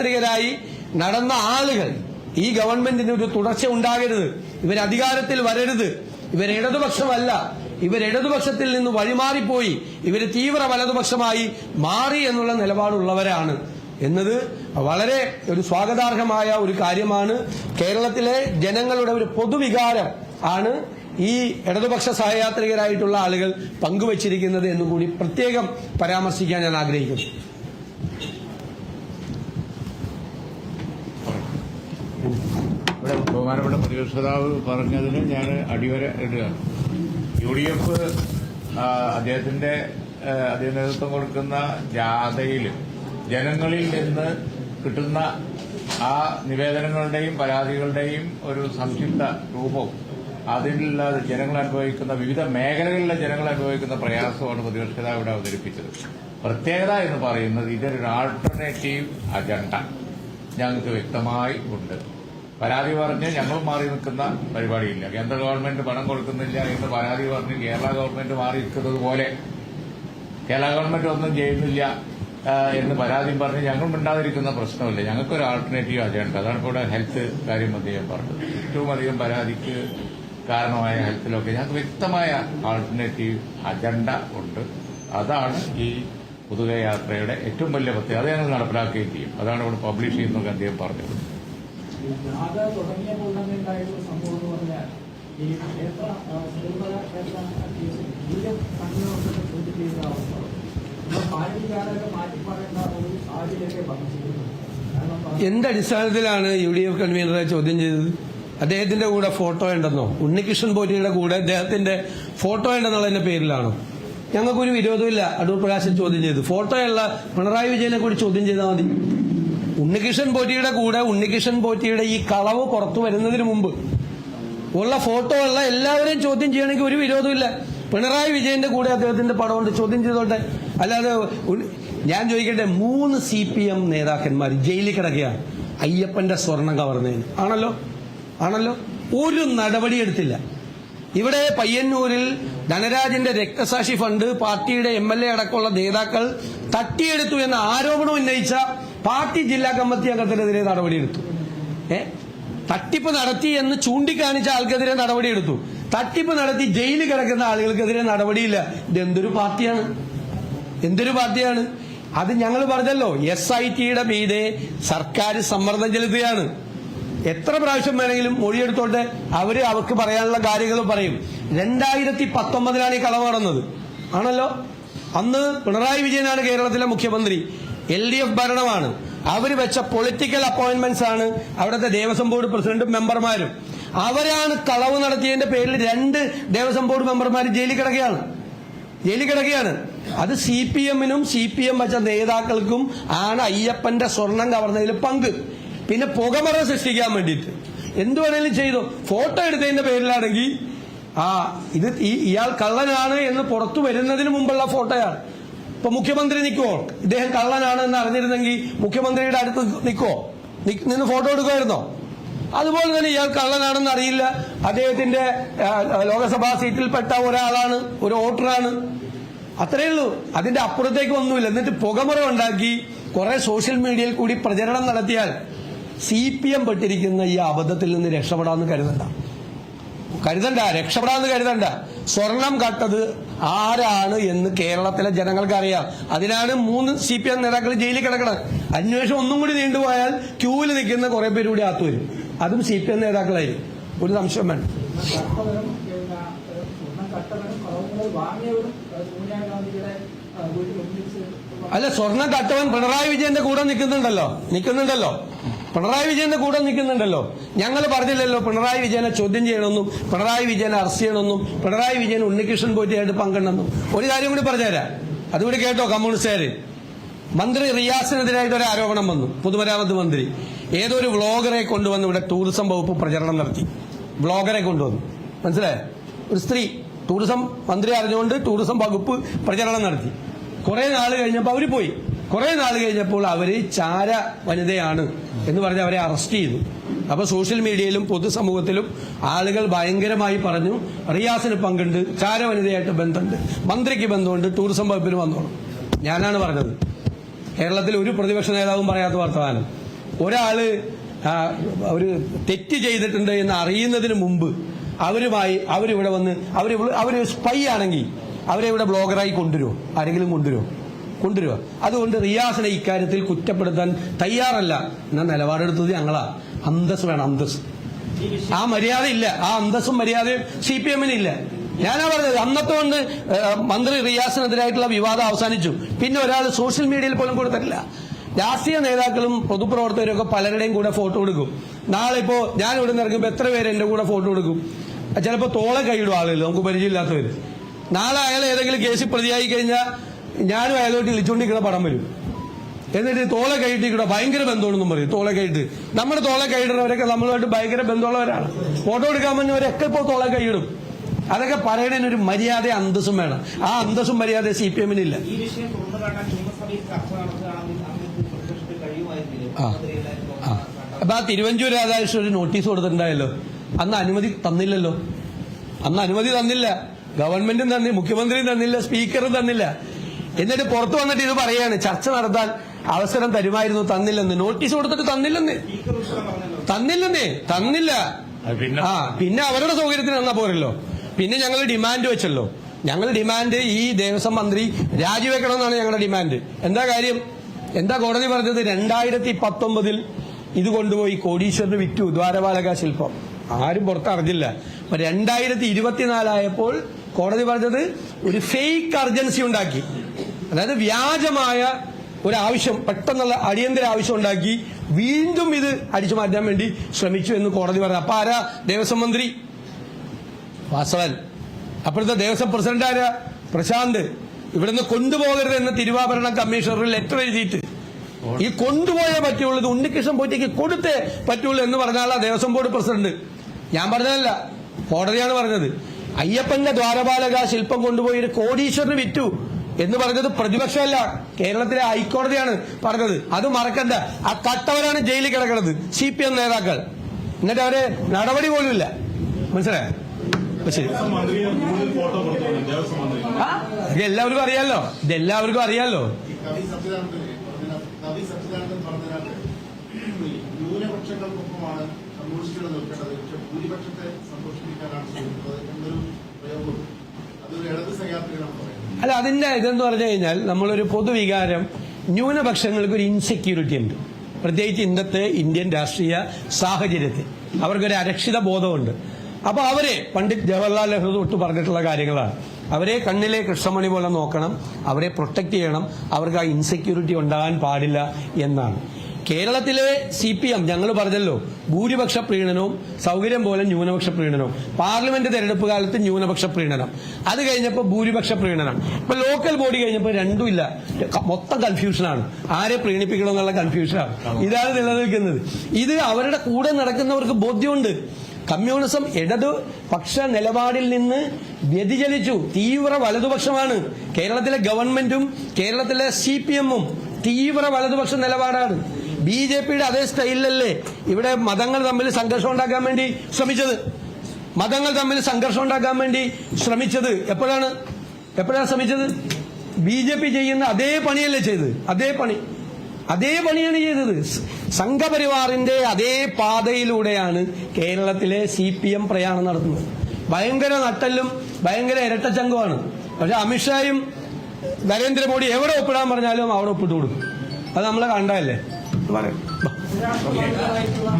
സഹയാത്രികരായി നടന്ന ആളുകൾ ഈ ഗവൺമെന്റിന് ഒരു തുടർച്ച ഉണ്ടാകരുത്. ഇവർ അധികാരത്തിൽ വരരുത്. ഇവർ ഇടതുപക്ഷമല്ല. ഇവർ ഇടതുപക്ഷത്തിൽ നിന്ന് വഴിമാറിപ്പോയി. ഇവർ തീവ്ര വലതുപക്ഷമായി മാറി എന്നുള്ള നിലപാടുള്ളവരാണ് എന്നത് വളരെ ഒരു സ്വാഗതാർഹമായ ഒരു കാര്യമാണ്. കേരളത്തിലെ ജനങ്ങളുടെ ഒരു പൊതുവികാരം ആണ് ഈ ഇടതുപക്ഷ സഹയാത്രികരായിട്ടുള്ള ആളുകൾ പങ്കുവച്ചിരിക്കുന്നത് എന്നും കൂടി പ്രത്യേകം പരാമർശിക്കാൻ ഞാൻ ആഗ്രഹിക്കുന്നു. ഇവിടെ ബഹുമാനപ്പെട്ട പ്രതിപക്ഷ നേതാവ് പറഞ്ഞതിന് ഞാൻ അടിവര ഇടുക യു ഡി എഫ് അദ്ദേഹത്തിന്റെ അദ്ദേഹ അദ്ദേഹം നേതൃത്വം കൊടുക്കുന്ന ജാഥയിൽ ജനങ്ങളിൽ നിന്ന് കിട്ടുന്ന ആ നിവേദനങ്ങളുടെയും പരാതികളുടെയും ഒരു സംക്ഷിപ്ത രൂപവും അതിലുള്ള ജനങ്ങൾ അനുഭവിക്കുന്ന വിവിധ മേഖലകളിലെ ജനങ്ങൾ അനുഭവിക്കുന്ന പ്രയാസമാണ് പ്രതിപക്ഷ നേതാവ് ഇവിടെ അവതരിപ്പിച്ചത്. പ്രത്യേകത എന്ന് പറയുന്നത് ഇതൊരു ആൾട്ടർനേറ്റീവ് അജണ്ട ഞങ്ങൾക്ക് വ്യക്തമായി ഉണ്ട്. പരാതി പറഞ്ഞ് ഞങ്ങൾ മാറി നിൽക്കുന്ന പരിപാടിയില്ല. കേന്ദ്ര ഗവൺമെന്റ് പണം കൊടുക്കുന്നില്ല എന്ന് പരാതി പറഞ്ഞ് കേരള ഗവൺമെന്റ് മാറി നിൽക്കുന്നത് പോലെ കേരള ഗവൺമെന്റ് ഒന്നും ചെയ്യുന്നില്ല എന്ന് പരാതി പറഞ്ഞ് ഞങ്ങൾ മിണ്ടാതിരിക്കുന്ന പ്രശ്നമില്ല. ഞങ്ങൾക്കൊരു ആൾട്ടർനേറ്റീവ് അജണ്ട. അതാണ് ഇവിടെ ഹെൽത്ത് കാര്യം അദ്ദേഹം പറഞ്ഞത്. ഏറ്റവും അധികം പരാതിക്ക് കാരണമായ ഹെൽത്തിലൊക്കെ ഞങ്ങൾക്ക് വ്യക്തമായ ആൾട്ടർനേറ്റീവ് അജണ്ട ഉണ്ട്. അതാണ് ഈ പുതുക യാത്രയുടെ ഏറ്റവും വലിയ പ്രത്യേകത. അത് ഞങ്ങൾ നടപ്പിലാക്കുകയും ചെയ്യും. അതാണ് ഇവിടെ പബ്ലിഷ് ചെയ്യുന്നതൊക്കെ അദ്ദേഹം പറഞ്ഞത്. ജാഥ തുടങ്ങിയപ്പോൾ തന്നെ ഉണ്ടായിട്ടുള്ള സംഭവം എന്ന് പറഞ്ഞാൽ ഈ ക്ഷേത്ര ശബരിമല ക്ഷേത്ര കേസിൽ മൂല്യം കണ്ണുകൊണ്ടൊക്കെ ചോദ്യം ചെയ്ത അവസ്ഥ. നമ്മൾ പാർട്ടി ജാഥയൊക്കെ മാറ്റി പറയേണ്ട ഒരു സാഹചര്യമൊക്കെ വന്നിരിക്കുന്നു. എന്തടിസ്ഥാനത്തിലാണ് യു ഡി എഫ് കൺവീനറെ ചോദ്യം ചെയ്തത്? അദ്ദേഹത്തിന്റെ കൂടെ ഫോട്ടോ ഉണ്ടെന്നോ? ഉണ്ണികൃഷ്ണൻ പോറ്റിയുടെ കൂടെ അദ്ദേഹത്തിന്റെ ഫോട്ടോ ഉണ്ടെന്നുള്ളതിന്റെ പേരിലാണോ? ഞങ്ങൾക്കൊരു വിരോധമില്ല അടൂർ പ്രകാശൻ ചോദ്യം ചെയ്തു. ഫോട്ടോയുള്ള പിണറായി വിജയനെ കൂടി ചോദ്യം ചെയ്താൽ മതി. ഉണ്ണികൃഷ്ണൻ പോറ്റിയുടെ കൂടെ ഉണ്ണികൃഷ്ണൻ പോറ്റിയുടെ ഈ കളവ് പുറത്തു വരുന്നതിന് മുമ്പ് ഉള്ള ഫോട്ടോ ഉള്ള എല്ലാവരെയും ചോദ്യം ചെയ്യണമെങ്കിൽ ഒരു വിരോധമില്ല പിണറായി വിജയന്റെ കൂടെ അദ്ദേഹത്തിന്റെ പടമുണ്ട് ചോദ്യം ചെയ്തോട്ടെ. അല്ലാതെ ഞാൻ ചോദിക്കട്ടെ മൂന്ന് സി പി എം നേതാക്കന്മാർ ജയിലിൽ കിടക്കുകയാണ്. അയ്യപ്പന്റെ സ്വർണം കവർന്നതിന്. ആണല്ലോ? ആണല്ലോ? ഒരു നടപടി എടുത്തില്ല. ഇവിടെ പയ്യന്നൂരിൽ ധനരാജന്റെ രക്തസാക്ഷി ഫണ്ട് പാർട്ടിയുടെ എം എൽ എ അടക്കമുള്ള നേതാക്കൾ തട്ടിയെടുത്തു എന്ന ആരോപണം ഉന്നയിച്ച പാർട്ടി ജില്ലാ കമ്മിറ്റി അംഗത്തിനെതിരെ നടപടിയെടുത്തു. ഏ? തട്ടിപ്പ് നടത്തി എന്ന് ചൂണ്ടിക്കാണിച്ച ആൾക്കെതിരെ നടപടിയെടുത്തു. തട്ടിപ്പ് നടത്തി ജയിലിൽ കിടക്കുന്ന ആളുകൾക്കെതിരെ നടപടിയില്ല. ഇത് എന്തൊരു പാർട്ടിയാണ്? എന്തൊരു പാർട്ടിയാണ്? അത് ഞങ്ങൾ പറഞ്ഞല്ലോ എസ് ഐ ടിയുടെ മീതെ സർക്കാർ സമ്മർദ്ദം ചെലുത്തുകയാണ്. എത്ര പ്രാവശ്യം വേണമെങ്കിലും മൊഴിയെടുത്തോട്ടെ അവർ അവർക്ക് പറയാനുള്ള കാര്യങ്ങൾ പറയും. രണ്ടായിരത്തി പത്തൊമ്പതിലാണ് ഈ കളവ് നടന്നത്. ആണല്ലോ? അന്ന് പിണറായി വിജയനാണ് കേരളത്തിലെ മുഖ്യമന്ത്രി. എൽ ഡി എഫ് ഭരണമാണ്. അവർ വെച്ച പൊളിറ്റിക്കൽ അപ്പോയിന്റ്മെന്റ്സ് ആണ് അവിടുത്തെ ദേവസ്വം ബോർഡ് പ്രസിഡന്റും മെമ്പർമാരും. അവരാണ് കളവ് നടത്തിയതിന്റെ പേരിൽ രണ്ട് ദേവസ്വം ബോർഡ് മെമ്പർമാർ ജയിലിൽ കിടക്കുകയാണ്. ജയിലിൽ കിടക്കുകയാണ്. അത് സി പി എമ്മിനും സി പി എം വെച്ച നേതാക്കൾക്കും ആണ് അയ്യപ്പന്റെ സ്വർണം കവർന്നതിൽ പങ്ക്. പിന്നെ പുകമറ സൃഷ്ടിക്കാൻ വേണ്ടിയിട്ട്. എന്തു വേണേലും ചെയ്തു. ഫോട്ടോ എടുത്തതിന്റെ പേരിലാണെങ്കിൽ ആ ഇത് ഇയാൾ കള്ളനാണ് എന്ന് പുറത്തു വരുന്നതിന് മുമ്പുള്ള ഫോട്ടോയാണ്. ഇപ്പൊ മുഖ്യമന്ത്രി നിൽക്കുമോ ഇദ്ദേഹം കള്ളനാണ് എന്ന് അറിഞ്ഞിരുന്നെങ്കിൽ മുഖ്യമന്ത്രിയുടെ അടുത്ത് നിൽക്കുമോ നിന്ന് ഫോട്ടോ എടുക്കുമായിരുന്നോ? അതുപോലെ തന്നെ ഇയാൾ കള്ളനാണെന്ന് അറിയില്ല. അദ്ദേഹത്തിന്റെ ലോകസഭാ സീറ്റിൽപ്പെട്ട ഒരാളാണ് ഒരു വോട്ടറാണ്. അത്രയേ ഉള്ളൂ. അതിന്റെ അപ്പുറത്തേക്ക് ഒന്നുമില്ല. എന്നിട്ട് പുകമുറ ഉണ്ടാക്കി കുറെ സോഷ്യൽ മീഡിയയിൽ കൂടി പ്രചരണം നടത്തിയാൽ സി പി എം പെട്ടിരിക്കുന്ന ഈ അബദ്ധത്തിൽ നിന്ന് രക്ഷപ്പെടാമെന്ന് കരുതണ്ട. കരുതണ്ട. രക്ഷപ്പെടാമെന്ന് കരുതണ്ട. സ്വർണം കട്ടത് ആരാണ് എന്ന് കേരളത്തിലെ ജനങ്ങൾക്ക് അറിയാം അതിനാണ് മൂന്ന് സി പി എം നേതാക്കൾ ജയിലിൽ കിടക്കണം അന്വേഷണം ഒന്നും കൂടി നീണ്ടുപോയാൽ ക്യൂവിൽ നിൽക്കുന്ന കുറെ പേര് കൂടി അകത്ത് വരും. അതും സി പി എം നേതാക്കളായിരിക്കും. ഒരു സംശയം വേണം അല്ല സ്വർണം കട്ടവൻ പിണറായി വിജയന്റെ കൂടെ നിൽക്കുന്നുണ്ടല്ലോ. നിൽക്കുന്നുണ്ടല്ലോ. പിണറായി വിജയന്റെ കൂടെ നിൽക്കുന്നുണ്ടല്ലോ. ഞങ്ങൾ പറഞ്ഞില്ലല്ലോ പിണറായി വിജയനെ ചോദ്യം ചെയ്യണമെന്നും പിണറായി വിജയനെ അറസ്റ്റ് ചെയ്യണമെന്നും പിണറായി വിജയൻ ഉണ്ണികൃഷ്ണൻ പോറ്റിയായിട്ട് പങ്കിടണമെന്നും ഒരു കാര്യം കൂടി പറഞ്ഞുതരാം. അതുകൂടി കേട്ടോ കമ്മ്യൂണിസ്റ്റുകാർ മന്ത്രി റിയാസിനെതിരായിട്ട് ഒരു ആരോപണം വന്നു. പൊതുമരാമത്ത് മന്ത്രി. ഏതൊരു വ്ളോഗറെ കൊണ്ടുവന്ന് ഇവിടെ ടൂറിസം വകുപ്പ് പ്രചരണം നടത്തി. വ്ളോഗറെ കൊണ്ടുവന്നു. മനസ്സിലായോ? ഒരു സ്ത്രീ ടൂറിസം മന്ത്രി അറിഞ്ഞുകൊണ്ട് ടൂറിസം വകുപ്പ് പ്രചരണം നടത്തി. കുറേ നാൾ കഴിഞ്ഞപ്പോൾ അവർ പോയി. കുറെ നാൾ കഴിഞ്ഞപ്പോൾ അവർ ചാര വനിതയാണ് എന്ന് പറഞ്ഞ് അവരെ അറസ്റ്റ് ചെയ്തു. അപ്പൊ സോഷ്യൽ മീഡിയയിലും പൊതുസമൂഹത്തിലും ആളുകൾ ഭയങ്കരമായി പറഞ്ഞു റിയാസിന് പങ്കുണ്ട് ചാര വനിതയായിട്ട് ബന്ധമുണ്ട് മന്ത്രിക്ക് ബന്ധമുണ്ട് ടൂറിസം വകുപ്പിന് വന്നോളൂ ഞാനാണ് പറഞ്ഞത്. കേരളത്തിൽ ഒരു പ്രതിപക്ഷ നേതാവും പറയാത്ത വർത്തമാനം. ഒരാൾ ഒരു തെറ്റ് ചെയ്തിട്ടുണ്ട് എന്ന് അറിയുന്നതിന് മുമ്പ് അവരുമായി അവരിവിടെ വന്ന് അവർ അവർ സ്പൈ ആണെങ്കിൽ അവരെ ഇവിടെ ബ്ലോഗറായി കൊണ്ടുവരുമോ ആരെങ്കിലും കൊണ്ടുവരുമോ കൊണ്ടുവരുമോ അതുകൊണ്ട് റിയാസിനെ ഇക്കാര്യത്തിൽ കുറ്റപ്പെടുത്താൻ തയ്യാറല്ല. എന്ന നിലപാടെടുത്തത് ഞങ്ങളാ. അന്തസ് വേണം അന്തസ് ആ മര്യാദ ഇല്ല. ആ അന്തസ്സും മര്യാദയും സി പി എമ്മിനില്ല ഞാനാ പറഞ്ഞത് അന്നത്തെ കൊണ്ട് മന്ത്രി റിയാസിനെതിരായിട്ടുള്ള വിവാദം അവസാനിച്ചു. പിന്നെ ഒരാൾ സോഷ്യൽ മീഡിയയിൽ പോലും കൊടുത്തിട്ടില്ല. രാഷ്ട്രീയ നേതാക്കളും പൊതുപ്രവർത്തകരും ഒക്കെ പലരുടെയും കൂടെ ഫോട്ടോ എടുക്കും. നാളെ ഇപ്പോ ഞാൻ ഇവിടെ നിന്ന് ഇറങ്ങുമ്പോൾ എത്ര പേര് എന്റെ കൂടെ ഫോട്ടോ എടുക്കും? ചിലപ്പോൾ തോളെ കൈയിടും ആളുകൾ നമുക്ക് പരിചയമില്ലാത്തവര്. നാളെ അയാൾ ഏതെങ്കിലും കേസിൽ പ്രതിയായി കഴിഞ്ഞാൽ ഞാനും അയാളോട്ട് വിളിച്ചുകൊണ്ടിരിക്കുന്ന പടം വരും. എന്നിട്ട് തോളെ കൈയിട്ടിക്കൂടെ ഭയങ്കര ബന്ധമാണെന്നും പറയും. തോളെ കൈയിട്ട് നമ്മുടെ തോളെ കൈയിടുന്നവരൊക്കെ നമ്മളുമായിട്ട് ഭയങ്കര ബന്ധമുള്ളവരാണ്. ഫോട്ടോ എടുക്കാൻ വന്നവരൊക്കെ ഇപ്പോൾ തോളെ കൈയിടും അതൊക്കെ പറയണതിന് ഒരു മര്യാദ അന്തസ്സും വേണം. ആ അന്തസ്സും മര്യാദ സി പി എമ്മിനില്ല. ആ. അപ്പൊ ആ തിരുവഞ്ചൂർ രാധാകൃഷ്ണൻ ഒരു നോട്ടീസ് കൊടുത്തിട്ടുണ്ടായല്ലോ. അന്ന് അനുമതി തന്നില്ലല്ലോ. അന്ന് അനുമതി തന്നില്ല. ഗവൺമെന്റും തന്നില്ല മുഖ്യമന്ത്രിയും തന്നില്ല സ്പീക്കറും തന്നില്ല. എന്നിട്ട് പുറത്തു വന്നിട്ട് ഇത് പറയാണ് ചർച്ച നടത്താൻ അവസരം തരുമായിരുന്നു തന്നില്ലെന്ന്. നോട്ടീസ് കൊടുത്തിട്ട് തന്നില്ലെന്ന്. തന്നില്ലെന്നേ തന്നില്ല. പിന്നെ ആ പിന്നെ അവരുടെ സൗകര്യത്തിന് തന്നാ പോരല്ലോ. പിന്നെ ഞങ്ങൾ ഡിമാൻഡ് വെച്ചല്ലോ. ഞങ്ങൾ ഡിമാൻഡ് ഈ ദേവസ്വം മന്ത്രി രാജിവെക്കണം എന്നാണ് ഞങ്ങളുടെ ഡിമാൻഡ്. എന്താ കാര്യം? എന്താ കോടതി പറഞ്ഞത്? രണ്ടായിരത്തി പത്തൊമ്പതിൽ ഇത് കൊണ്ടുപോയി കോടീശ്വരന് വിറ്റു ദ്വാരപാലക ശില്പം. ആരും പുറത്തറിഞ്ഞില്ല. അപ്പൊ രണ്ടായിരത്തി ഇരുപത്തിനാലായപ്പോൾ കോടതി പറഞ്ഞത് ഒരു ഫേക്ക് അർജൻസി ഉണ്ടാക്കി. അതായത് വ്യാജമായ ഒരു ആവശ്യം പെട്ടെന്നുള്ള അടിയന്തര ആവശ്യം ഉണ്ടാക്കി വീണ്ടും ഇത് അടിച്ചു മാറ്റാൻ വേണ്ടി ശ്രമിച്ചു എന്ന് കോടതി പറഞ്ഞു. അപ്പൊ ആരാ? ദേവസ്വം മന്ത്രി. വാസവൻ. അപ്പോഴത്തെ ദേവസ്വം പ്രസിഡന്റ് ആരാ? പ്രശാന്ത്. ഇവിടുന്ന് കൊണ്ടുപോകരുത് എന്ന് തിരുവാഭരണ കമ്മീഷണർ ലെറ്റർ എഴുതിയിട്ട്. ഈ കൊണ്ടുപോയേ പറ്റുള്ളൂ. ഇത് ഉണ്ണികൃഷ്ണൻ പോയിട്ടേക്ക് കൊടുത്തേ പറ്റുള്ളൂ എന്ന് പറഞ്ഞാലാ ദേവസ്വം ബോർഡ് പ്രസിഡന്റ്. ഞാൻ പറഞ്ഞതല്ല. കോടതിയാണ് പറഞ്ഞത്. അയ്യപ്പന്റെ ദ്വാരപാലക ശില്പം കൊണ്ടുപോയി ഒരു കോടീശ്വരന് വിറ്റു. എന്ന് പറഞ്ഞത് പ്രതിപക്ഷമല്ല. കേരളത്തിലെ ഹൈക്കോടതിയാണ് പറഞ്ഞത്. അത് മറക്കണ്ട. ആ കട്ടവരാണ് ജയിലിൽ കിടക്കുന്നത്. സി പി എം നേതാക്കൾ. എന്നിട്ട് അവർ നടപടി പോലും ഇല്ല. മനസ്സിലായോ? എല്ലാവർക്കും അറിയാലോ? ഇത് എല്ലാവർക്കും അറിയാലോ? ന്യൂനപക്ഷങ്ങൾക്കൊപ്പമാണ് നിൽക്കേണ്ടത് പക്ഷെ ഭൂരിപക്ഷത്തെ സന്തോഷിപ്പിക്കാനാണ് ശ്രമിക്കുന്നത്. എന്നൊരു പ്രയോഗമുണ്ട് അതൊരു ഇടത് സയാത്രികനാണ് പറയുന്നത് അല്ല അതിന്റെ ഇതെന്ന് പറഞ്ഞു കഴിഞ്ഞാൽ നമ്മളൊരു പൊതുവികാരം ന്യൂനപക്ഷങ്ങൾക്ക് ഒരു ഇൻസെക്യൂരിറ്റി ഉണ്ട്. പ്രത്യേകിച്ച് ഇന്നത്തെ ഇന്ത്യൻ രാഷ്ട്രീയ സാഹചര്യത്തിൽ. അവർക്കൊരു അരക്ഷിത ബോധമുണ്ട്. അപ്പോൾ അവരെ പണ്ഡിറ്റ് ജവഹർലാൽ നെഹ്റു തൊട്ട് പറഞ്ഞിട്ടുള്ള കാര്യങ്ങളാണ്. അവരെ കണ്ണിലെ കൃഷ്ണമണി പോലെ നോക്കണം അവരെ പ്രൊട്ടക്ട് ചെയ്യണം അവർക്ക് ആ ഇൻസെക്യൂരിറ്റി ഉണ്ടാകാൻ പാടില്ല എന്നാണ്. കേരളത്തിലെ സി പി എം ഞങ്ങൾ പറഞ്ഞല്ലോ ഭൂരിപക്ഷ പ്രീണനവും സൗകര്യം പോലെ ന്യൂനപക്ഷ പ്രീണനവും. പാർലമെന്റ് തെരഞ്ഞെടുപ്പ് കാലത്ത് ന്യൂനപക്ഷ പ്രീണനം. അത് കഴിഞ്ഞപ്പോൾ ഭൂരിപക്ഷ പ്രീണനം. ഇപ്പൊ ലോക്കൽ ബോഡി കഴിഞ്ഞപ്പോൾ രണ്ടും ഇല്ല. മൊത്തം കൺഫ്യൂഷനാണ് ആരെ പ്രീണിപ്പിക്കണം എന്നുള്ള കൺഫ്യൂഷനാണ് ഇതാണ് നിലനിൽക്കുന്നത്. ഇത് അവരുടെ കൂടെ നടക്കുന്നവർക്ക് ബോധ്യമുണ്ട്. കമ്മ്യൂണിസം ഇടതു പക്ഷ നിലപാടിൽ നിന്ന് വ്യതിചലിച്ചു. തീവ്ര വലതുപക്ഷമാണ്. കേരളത്തിലെ ഗവൺമെന്റും കേരളത്തിലെ സി പി എമ്മും തീവ്ര വലതുപക്ഷ നിലപാടാണ്. ബി ജെ പിയുടെ അതേ സ്റ്റൈലിലല്ലേ ഇവിടെ മതങ്ങൾ തമ്മിൽ സംഘർഷം ഉണ്ടാക്കാൻ വേണ്ടി ശ്രമിച്ചത്? മതങ്ങൾ തമ്മിൽ സംഘർഷം ഉണ്ടാക്കാൻ വേണ്ടി ശ്രമിച്ചത് എപ്പോഴാണ്? എപ്പോഴാണ് ശ്രമിച്ചത്? ബി ജെ പി ചെയ്യുന്ന അതേ പണിയല്ലേ ചെയ്തത് അതേ പണി. അതേ പണിയാണ് ചെയ്തത്. സംഘപരിവാറിന്റെ അതേ പാതയിലൂടെയാണ് കേരളത്തിലെ സി പി എം പ്രയാണം നടത്തുന്നത്. ഭയങ്കര നട്ടല്ലും ഭയങ്കര ഇരട്ടച്ചങ്കമാണ്. പക്ഷെ അമിത്ഷായും നരേന്ദ്രമോദി എവിടെ ഒപ്പിടാൻ പറഞ്ഞാലും അവിടെ ഒപ്പിട്ട് കൊടുക്കും അത് നമ്മളെ കണ്ടതല്ലേ? പറയാം രാഷ്ട്രീയമായിട്ടുള്ള